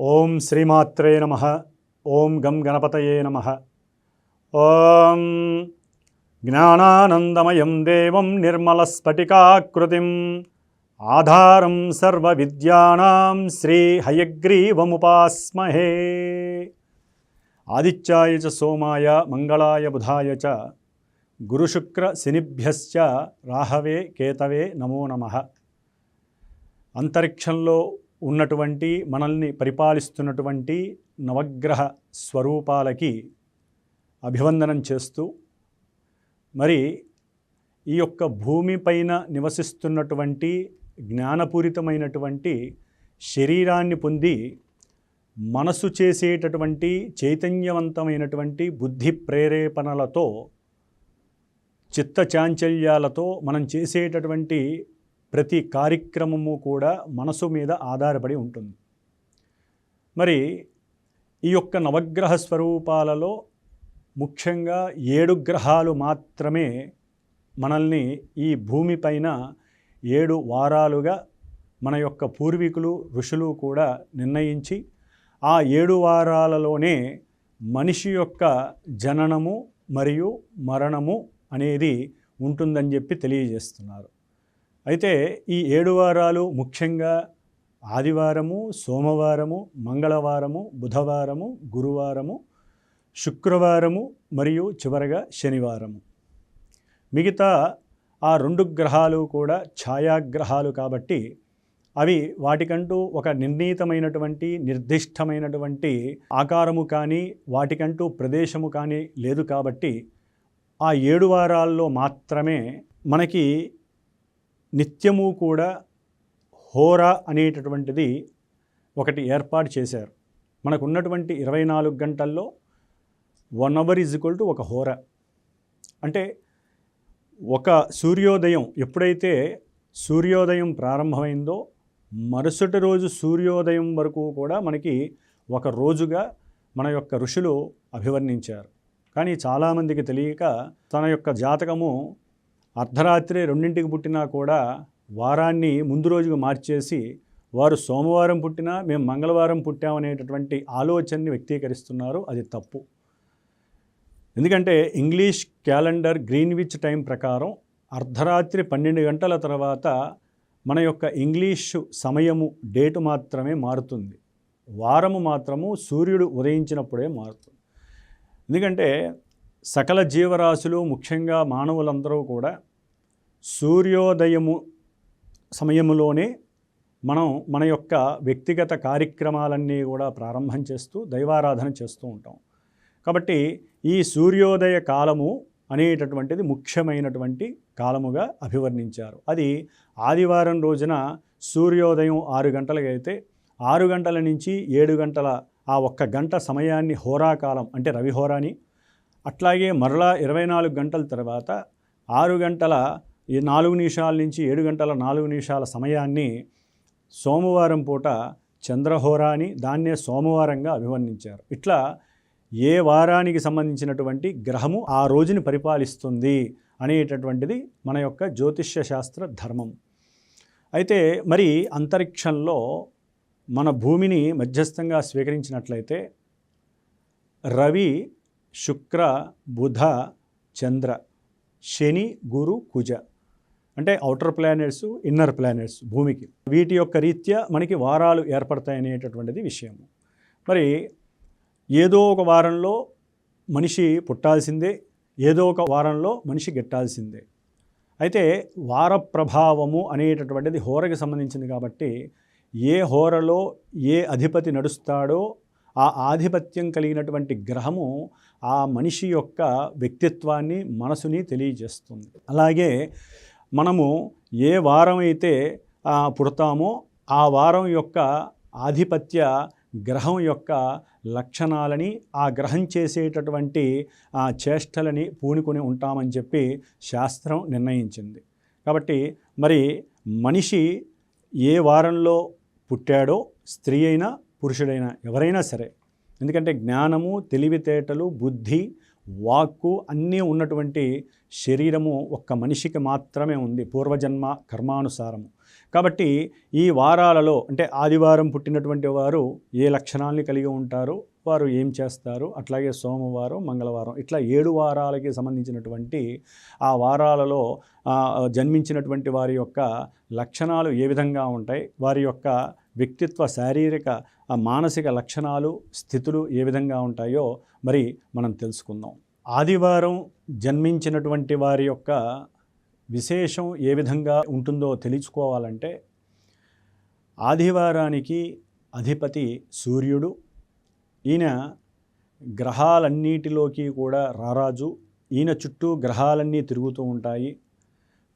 ఓం శ్రీమాత్రే నమ. ఓం గం గణపతయే నమ. ఓం జ్ఞానానందమయం దేవం నిర్మలస్ఫటికాకృతిం. ఆధారం సర్వవిద్యానాం శ్రీ హయగ్రీవముపాస్మహే. ఆదిత్యాయ చ సోమాయ మంగళాయ బుధాయ చ గురుశుక్ర శనిభ్యశ్చ రాహవే కేతవే నమో నమ. అంతరిక్షంలో ఉన్నటువంటి మనల్ని పరిపాలిస్తున్నటువంటి నవగ్రహ స్వరూపాలకి అభివందనం చేస్తూ మరి ఈ యొక్క భూమిపైన నివసిస్తున్నటువంటి జ్ఞానపూరితమైనటువంటి శరీరాన్ని పొంది మనసు చేసేటటువంటి చైతన్యవంతమైనటువంటి బుద్ధి ప్రేరేపణలతో చిత్త చాంచల్యాలతో మనం చేసేటటువంటి ప్రతి కార్యక్రమము కూడా మనసు మీద ఆధారపడి ఉంటుంది. మరి ఈ యొక్క నవగ్రహ స్వరూపాలలో ముఖ్యంగా ఏడు గ్రహాలు మాత్రమే మనల్ని ఈ భూమిపైన ఏడు వారాలుగా మన యొక్క పూర్వీకులు ఋషులు కూడా నిర్ణయించి ఆ ఏడు వారాలలోనే మనిషి యొక్క జననము మరియు మరణము అనేది ఉంటుందని చెప్పి తెలియజేస్తున్నారు. అయితే ఈ ఏడు వారాలు ముఖ్యంగా ఆదివారము సోమవారము మంగళవారము బుధవారము గురువారము శుక్రవారము మరియు చివరగా శనివారము. మిగతా ఆ రెండు గ్రహాలు కూడా ఛాయాగ్రహాలు కాబట్టి అవి వాటికంటూ ఒక నిర్ణీతమైనటువంటి నిర్దిష్టమైనటువంటి ఆకారము కానీ వాటికంటూ ప్రదేశము కానీ లేదు కాబట్టి ఆ ఏడు వారాల్లో మాత్రమే మనకి నిత్యము కూడా హోరా అనేటటువంటిది ఒకటి ఏర్పాటు చేశారు. మనకు ఉన్నటువంటి ఇరవై నాలుగు గంటల్లో one hour is equal to ఒక హోరా. అంటే ఒక సూర్యోదయం ఎప్పుడైతే సూర్యోదయం ప్రారంభమైందో మరుసటి రోజు సూర్యోదయం వరకు కూడా మనకి ఒక రోజుగా మన యొక్క ఋషులు అభివర్ణించారు. కానీ చాలామందికి తెలియక తన యొక్క జాతకము అర్ధరాత్రి రెండింటికి పుట్టినా కూడా వారాన్ని ముందు రోజుకు మార్చేసి వారు సోమవారం పుట్టినా మేము మంగళవారం పుట్టామనేటటువంటి ఆలోచనని వ్యక్తీకరిస్తున్నారు. అది తప్పు. ఎందుకంటే ఇంగ్లీష్ క్యాలెండర్ గ్రీన్విచ్ టైం ప్రకారం అర్ధరాత్రి పన్నెండు గంటల తర్వాత మన యొక్క ఇంగ్లీషు సమయము డేటు మాత్రమే మారుతుంది. వారము మాత్రము సూర్యుడు ఉదయించినప్పుడే మారుతుంది. ఎందుకంటే సకల జీవరాశులు ముఖ్యంగా మానవులందరూ కూడా సూర్యోదయము సమయంలోనే మనం మన యొక్క వ్యక్తిగత కార్యక్రమాలన్నీ కూడా ప్రారంభం చేస్తూ దైవారాధన చేస్తూ ఉంటాం. కాబట్టి ఈ సూర్యోదయ కాలము అనేటటువంటిది ముఖ్యమైనటువంటి కాలముగా అభివర్ణించారు. అది ఆదివారం రోజున సూర్యోదయం ఆరు గంటలకైతే ఆరు గంటల నుంచి ఏడు గంటల ఆ ఒక్క గంట సమయాన్ని హోరాకాలం అంటే రవిహోరాని అట్లాగే మరలా ఇరవై నాలుగు గంటల తర్వాత ఆరు గంటల ఈ నాలుగు నిమిషాల నుంచి ఏడు గంటల నాలుగు నిమిషాల సమయాన్ని సోమవారం పూట చంద్రహోరా అని దాన్నే సోమవారంగా అభివర్ణించారు. ఇట్లా ఏ వారానికి సంబంధించినటువంటి గ్రహము ఆ రోజుని పరిపాలిస్తుంది అనేటటువంటిది మన యొక్క జ్యోతిష్య శాస్త్ర ధర్మం. అయితే మరి అంతరిక్షంలో మన భూమిని మధ్యస్థంగా స్వీకరించినట్లయితే రవి శుక్ర బుధ చంద్ర శని గురు కుజ. అంటే అవుటర్ ప్లానెట్స్ ఇన్నర్ ప్లానెట్స్ భూమికి. వీటి యొక్క రీత్యా మనకి వారాలు ఏర్పడతాయి అనేటటువంటిది విషయము. మరి ఏదో ఒక వారంలో మనిషి పుట్టాల్సిందే ఏదో ఒక వారంలో మనిషి గెట్టాల్సిందే. అయితే వార ప్రభావము అనేటటువంటిది హోరకి సంబంధించింది కాబట్టి ఏ హోరలో ఏ అధిపతి నడుస్తాడో ఆ ఆధిపత్యం కలిగినటువంటి గ్రహము ఆ మనిషి యొక్క వ్యక్తిత్వాన్ని మనసుని తెలియజేస్తుంది. అలాగే మనము ఏ వారం అయితే పుడతామో ఆ వారం యొక్క ఆధిపత్య గ్రహం యొక్క లక్షణాలని ఆ గ్రహం చేసేటటువంటి ఆ చేష్టలని పూనుకొని ఉంటామని చెప్పి శాస్త్రం నిర్ణయించింది. కాబట్టి మరి మనిషి ఏ వారంలో పుట్టాడో స్త్రీ అయినా పురుషుడైనా ఎవరైనా సరే ఎందుకంటే జ్ఞానము తెలివితేటలు బుద్ధి వాక్కు అన్నీ ఉన్నటువంటి శరీరము ఒక్క మనిషికి మాత్రమే ఉంది పూర్వజన్మ కర్మానుసారము. కాబట్టి ఈ వారాలలో అంటే ఆదివారం పుట్టినటువంటి వారు ఏ లక్షణాలని కలిగి ఉంటారు? వారు ఏం చేస్తారు? అట్లాగే సోమవారం మంగళవారం ఇట్లా ఏడు వారాలకి సంబంధించినటువంటి ఆ వారాలలో జన్మించినటువంటి వారి యొక్క లక్షణాలు ఏ విధంగా ఉంటాయి? వారి యొక్క వ్యక్తిత్వ శారీరక మానసిక లక్షణాలు స్థితులు ఏ విధంగా ఉంటాయో మరి మనం తెలుసుకుందాం. ఆదివారం జన్మించినటువంటి వారి యొక్క విశేషం ఏ విధంగా ఉంటుందో తెలుసుకోవాలంటే ఆదివారానికి అధిపతి సూర్యుడు ఈయన గ్రహాలన్నిటిలోకి కూడా రారాజు. ఈయన చుట్టూ గ్రహాలన్నీ తిరుగుతూ ఉంటాయి.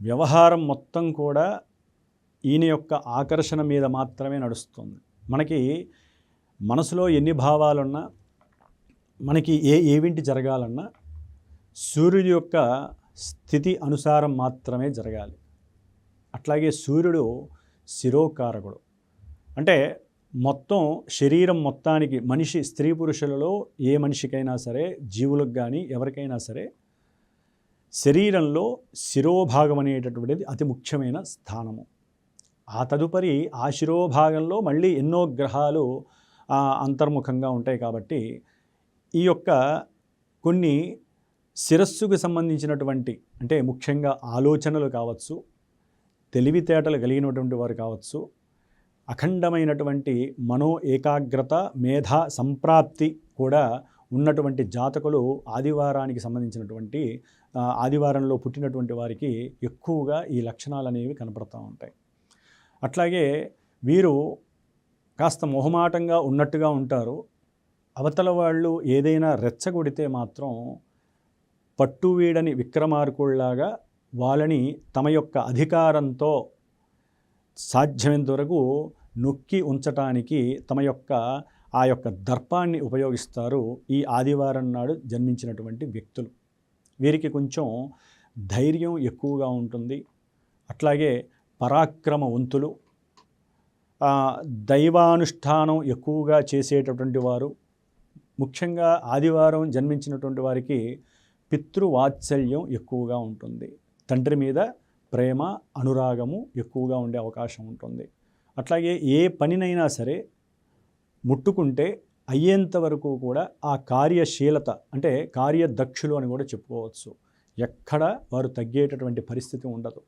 వ్యవహారం మొత్తం కూడా ఈయన యొక్క ఆకర్షణ మీద మాత్రమే నడుస్తుంది. మనకి మనసులో ఎన్ని భావాలున్నా మనకి ఏ ఏవింటి జరగాలన్నా సూర్యుడి యొక్క స్థితి అనుసారం మాత్రమే జరగాలి. అట్లాగే సూర్యుడు శిరోకారకుడు. అంటే మొత్తం శరీరం మొత్తానికి మనిషి స్త్రీ పురుషులలో ఏ మనిషికైనా సరే జీవులకు కానీ ఎవరికైనా సరే శరీరంలో శిరోభాగం అనేటటువంటిది అతి ముఖ్యమైన స్థానము. ఆ తదుపరి ఆ శిరోభాగంలో మళ్ళీ ఎన్నో గ్రహాలు అంతర్ముఖంగా ఉంటాయి కాబట్టి ఈ యొక్క కొన్ని శిరస్సుకు సంబంధించినటువంటి అంటే ముఖ్యంగా ఆలోచనలు కావచ్చు తెలివితేటలు కలిగినటువంటి వారు కావచ్చు అఖండమైనటువంటి మనో ఏకాగ్రత మేధా సంప్రాప్తి కూడా ఉన్నటువంటి జాతకులు ఆదివారానికి సంబంధించినటువంటి ఆదివారంలో పుట్టినటువంటి వారికి ఎక్కువగా ఈ లక్షణాలు అనేవి కనపడుతూ ఉంటాయి. అట్లాగే వీరు కాస్త మొహమాటంగా ఉన్నట్టుగా ఉంటారు. అవతల వాళ్ళు ఏదైనా రెచ్చగొడితే మాత్రం పట్టు వీడని విక్రమార్కుల్లాగా వాళ్ళని తమ యొక్క అధికారంతో సాధ్యమైనంత వరకు నొక్కి ఉంచటానికి తమ యొక్క ఆ యొక్క దర్పాన్ని ఉపయోగిస్తారు ఈ ఆదివారం నాడు జన్మించినటువంటి వ్యక్తులు. వీరికి కొంచెం ధైర్యం ఎక్కువగా ఉంటుంది. అట్లాగే పరాక్రమవంతులు ఆ, దైవానుష్ఠానం ఎక్కువగా చేసేటటువంటి వారు ముఖ్యంగా ఆదివారం జన్మించినటువంటి వారికి పితృవాత్సల్యం ఎక్కువగా ఉంటుంది. తండ్రి మీద ప్రేమ అనురాగము ఎక్కువగా ఉండే అవకాశం ఉంటుంది. అట్లాగే ఏ పనినైనా సరే ముట్టుకుంటే అయ్యేంత వరకు కూడా ఆ కార్యశీలత అంటే కార్యదక్షులు అని కూడా చెప్పుకోవచ్చు. ఎక్కడ వారు తగ్గేటటువంటి పరిస్థితి ఉండదు.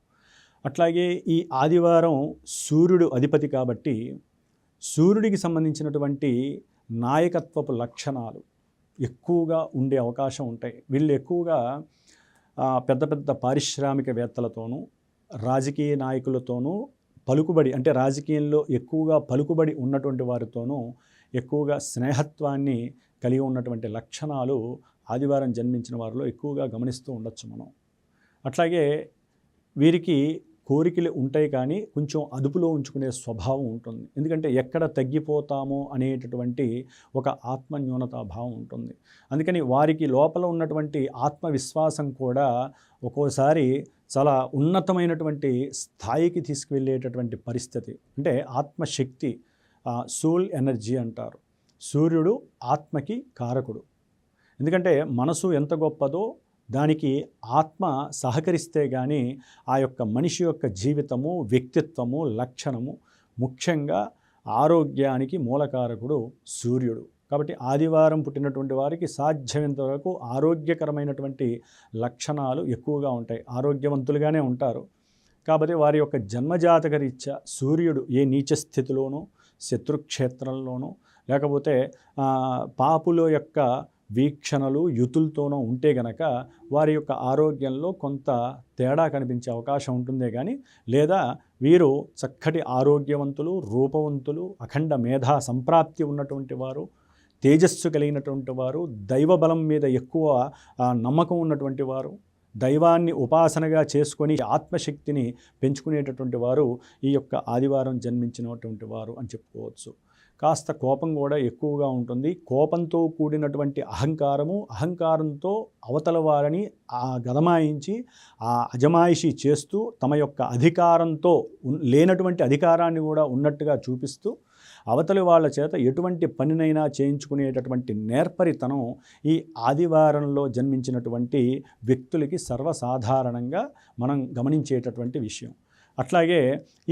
అట్లాగే ఈ ఆదివారం సూర్యుడు అధిపతి కాబట్టి సూర్యుడికి సంబంధించినటువంటి నాయకత్వపు లక్షణాలు ఎక్కువగా ఉండే అవకాశం ఉంటాయి. వీళ్ళు ఎక్కువగా పెద్ద పెద్ద పారిశ్రామికవేత్తలతోనూ రాజకీయ నాయకులతోనూ పలుకుబడి అంటే రాజకీయంలో ఎక్కువగా పలుకుబడి ఉన్నటువంటి వారితోనూ ఎక్కువగా స్నేహత్వాన్ని కలిగి ఉన్నటువంటి లక్షణాలు ఆదివారం జన్మించిన వారిలో ఎక్కువగా గమనిస్తూ ఉండొచ్చు మనం. అట్లాగే వీరికి కోరికలు ఉంటాయి కానీ కొంచెం అదుపులో ఉంచుకునే స్వభావం ఉంటుంది. ఎందుకంటే ఎక్కడ తగ్గిపోతామో అనేటటువంటి ఒక ఆత్మన్యూనతా భావం ఉంటుంది. అందుకని వారికి లోపల ఉన్నటువంటి ఆత్మవిశ్వాసం కూడా ఒక్కోసారి చాలా ఉన్నతమైనటువంటి స్థాయికి తీసుకువెళ్ళేటటువంటి పరిస్థితి. అంటే ఆత్మశక్తి సోల్ ఎనర్జీ అంటారు. సూర్యుడు ఆత్మకి కారకుడు. ఎందుకంటే మనసు ఎంత గొప్పదో దానికి ఆత్మ సహకరిస్తే కానీ ఆ యొక్క మనిషి యొక్క జీవితము వ్యక్తిత్వము లక్షణము ముఖ్యంగా ఆరోగ్యానికి మూలకారకుడు సూర్యుడు. కాబట్టి ఆదివారం పుట్టినటువంటి వారికి సాధ్యమైనంత వరకు ఆరోగ్యకరమైనటువంటి లక్షణాలు ఎక్కువగా ఉంటాయి. ఆరోగ్యవంతులుగానే ఉంటారు. కాబట్టి వారి యొక్క జన్మజాతక రీత్యా సూర్యుడు ఏ నీచ స్థితిలోనూ శత్రుక్షేత్రంలోనూ లేకపోతే పాపుల యొక్క వీక్షణలు యుతులతోనూ ఉంటే గనక వారి యొక్క ఆరోగ్యంలో కొంత తేడా కనిపించే అవకాశం ఉంటుందే కానీ లేదా వీరు చక్కటి ఆరోగ్యవంతులు రూపవంతులు అఖండ మేధా సంప్రాప్తి ఉన్నటువంటి వారు తేజస్సు కలిగినటువంటి వారు దైవబలం మీద ఎక్కువ నమ్మకం ఉన్నటువంటి వారు దైవాన్ని ఉపాసనగా చేసుకొని ఆత్మశక్తిని పెంచుకునేటటువంటి వారు ఈ యొక్క ఆదివారం జన్మించినటువంటి వారు అని చెప్పుకోవచ్చు. కాస్త కోపం కూడా ఎక్కువగా ఉంటుంది. కోపంతో కూడినటువంటి అహంకారము అహంకారంతో అవతల వారిని ఆ గదమాయించి ఆ అజమాయిషి చేస్తూ తమ యొక్క అధికారంతో ఉన్- లేనటువంటి అధికారాన్ని కూడా ఉన్నట్టుగా చూపిస్తూ అవతలి వాళ్ళ చేత ఎటువంటి పనినైనా చేయించుకునేటటువంటి నేర్పరితనం ఈ ఆదివారంలో జన్మించినటువంటి వ్యక్తులకి సర్వసాధారణంగా మనం గమనించేటటువంటి విషయం. అట్లాగే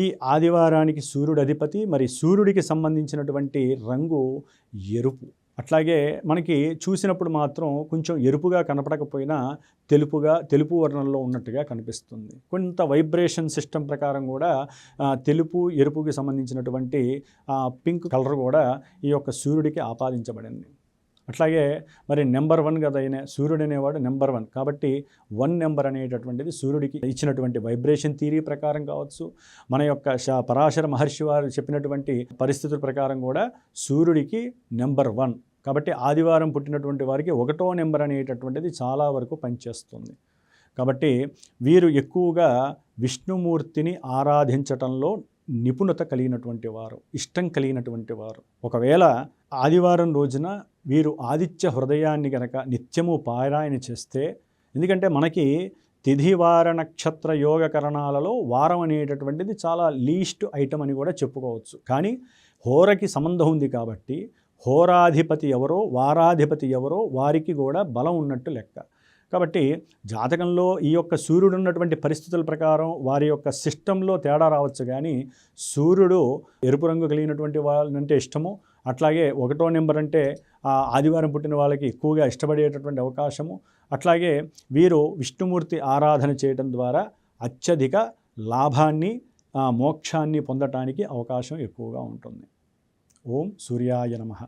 ఈ ఆదివారానికి సూర్యుడు అధిపతి మరి సూర్యుడికి సంబంధించినటువంటి రంగు ఎరుపు. అట్లాగే మనకి చూసినప్పుడు మాత్రం కొంచెం ఎరుపుగా కనపడకపోయినా తెలుపుగా తెలుపు వర్ణంలో ఉన్నట్టుగా కనిపిస్తుంది. కొంత వైబ్రేషన్ సిస్టమ్ ప్రకారం కూడా తెలుపు ఎరుపుకి సంబంధించినటువంటి పింక్ కలర్ కూడా ఈ యొక్క సూర్యుడికి ఆపాదించబడింది. అట్లాగే మరి నెంబర్ వన్ కదా అయిన సూర్యుడు అనేవాడు నెంబర్ వన్. కాబట్టి వన్ నెంబర్ అనేటటువంటిది సూర్యుడికి ఇచ్చినటువంటి వైబ్రేషన్ థీరీ ప్రకారం కావచ్చు. మన యొక్క పరాశర మహర్షి వారు చెప్పినటువంటి పరిస్థితుల ప్రకారం కూడా సూర్యుడికి నెంబర్ వన్. కాబట్టి ఆదివారం పుట్టినటువంటి వారికి ఒకటో నెంబర్ అనేటటువంటిది చాలా వరకు పనిచేస్తుంది. కాబట్టి వీరు ఎక్కువగా విష్ణుమూర్తిని ఆరాధించటంలో నిపుణత కలిగినటువంటి వారు ఇష్టం కలిగినటువంటి వారు. ఒకవేళ ఆదివారం రోజున వీరు ఆదిత్య హృదయాన్ని గనక నిత్యము పారాయణ చేస్తే ఎందుకంటే మనకి తిథివార నక్షత్ర యోగకరణాలలో వారం అనేటటువంటిది చాలా లీస్ట్ ఐటమ్ అని కూడా చెప్పుకోవచ్చు. కానీ హోరకి సంబంధం ఉంది కాబట్టి హోరాధిపతి ఎవరో వారాధిపతి ఎవరో వారికి కూడా బలం ఉన్నట్టు లెక్క. కాబట్టి జాతకంలో ఈ యొక్క సూర్యుడు ఉన్నటువంటి పరిస్థితుల ప్రకారం వారి యొక్క సిస్టంలో తేడా రావచ్చు. కానీ సూర్యుడు ఎరుపు రంగు కలిగినటువంటి వాళ్ళంటే ఇష్టము అట్లాగే ఒకటో నెంబర్ అంటే ఆదివారం పుట్టిన వాళ్ళకి ఎక్కువగా ఇష్టపడేటటువంటి అవకాశము. అట్లాగే వీరు విష్ణుమూర్తి ఆరాధన చేయడం ద్వారా అత్యధిక లాభాన్ని మోక్షాన్ని పొందటానికి అవకాశం ఎక్కువగా ఉంటుంది. ఓం సూర్యాయ నమః.